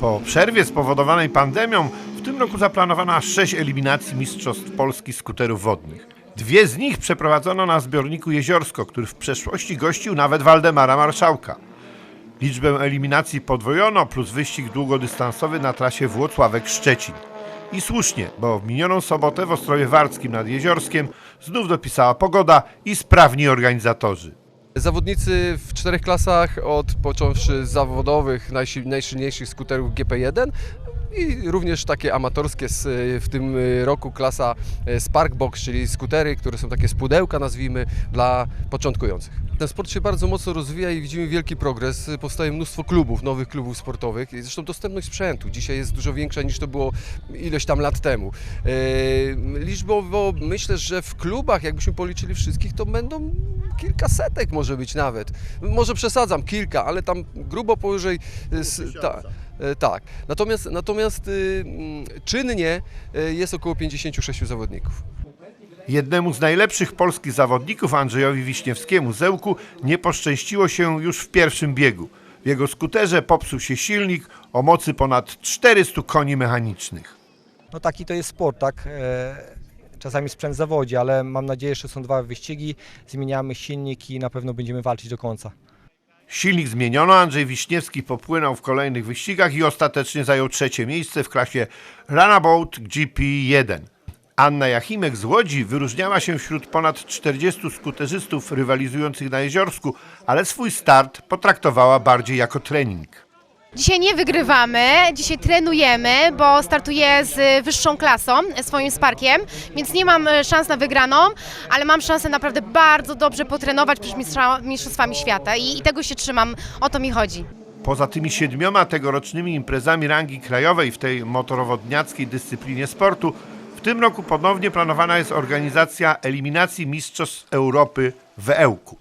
Po przerwie spowodowanej pandemią w tym roku zaplanowano sześć eliminacji Mistrzostw Polski skuterów wodnych. Dwie z nich przeprowadzono na zbiorniku Jeziorsko, który w przeszłości gościł nawet Waldemara Marszałka. Liczbę eliminacji podwojono, plus wyścig długodystansowy na trasie Włocławek-Szczecin. I słusznie, bo w minioną sobotę w Ostrowie Warckim nad Jeziorskiem znów dopisała pogoda i sprawni organizatorzy. Zawodnicy w czterech klasach, od począwszy z zawodowych, najsil- najsilniejszych skuterów GP1 i również takie amatorskie, z, w tym roku klasa e, Sparkbox, czyli skutery, które są takie z pudełka, nazwijmy, dla początkujących. Ten sport się bardzo mocno rozwija i widzimy wielki progres. Powstaje mnóstwo klubów, nowych klubów sportowych. Zresztą dostępność sprzętu dzisiaj jest dużo większa niż to było ileś tam lat temu. E, Liczbowo myślę, że w klubach, jakbyśmy policzyli wszystkich, to będą kilka setek może być nawet. Może przesadzam, kilka, ale tam grubo powyżej... e, Ta, e, tak. Natomiast, natomiast y, mm, czynnie y, jest około 56 zawodników. Jednemu z najlepszych polskich zawodników, Andrzejowi Wiśniewskiemu z Ełku, nie poszczęściło się już w pierwszym biegu. W jego skuterze popsuł się silnik o mocy ponad 400 koni mechanicznych. No taki to jest sport, tak? E, Czasami sprzęt zawodzi, ale mam nadzieję, że są dwa wyścigi, zmieniamy silnik i na pewno będziemy walczyć do końca. Silnik zmieniono, Andrzej Wiśniewski popłynął w kolejnych wyścigach i ostatecznie zajął trzecie miejsce w klasie Runabout GP1. Anna Jachimek z Łodzi wyróżniała się wśród ponad 40 skuterzystów rywalizujących na Jeziorsku, ale swój start potraktowała bardziej jako trening. Dzisiaj nie wygrywamy, dzisiaj trenujemy, bo startuję z wyższą klasą, swoim Sparkiem, więc nie mam e, szans na wygraną, ale mam szansę naprawdę bardzo dobrze potrenować przed mistrzostwami świata i, i tego się trzymam, o to mi chodzi. Poza tymi siedmioma tegorocznymi imprezami rangi krajowej w tej motorowodniackiej dyscyplinie sportu, w tym roku ponownie planowana jest organizacja eliminacji Mistrzostw Europy w Ełku.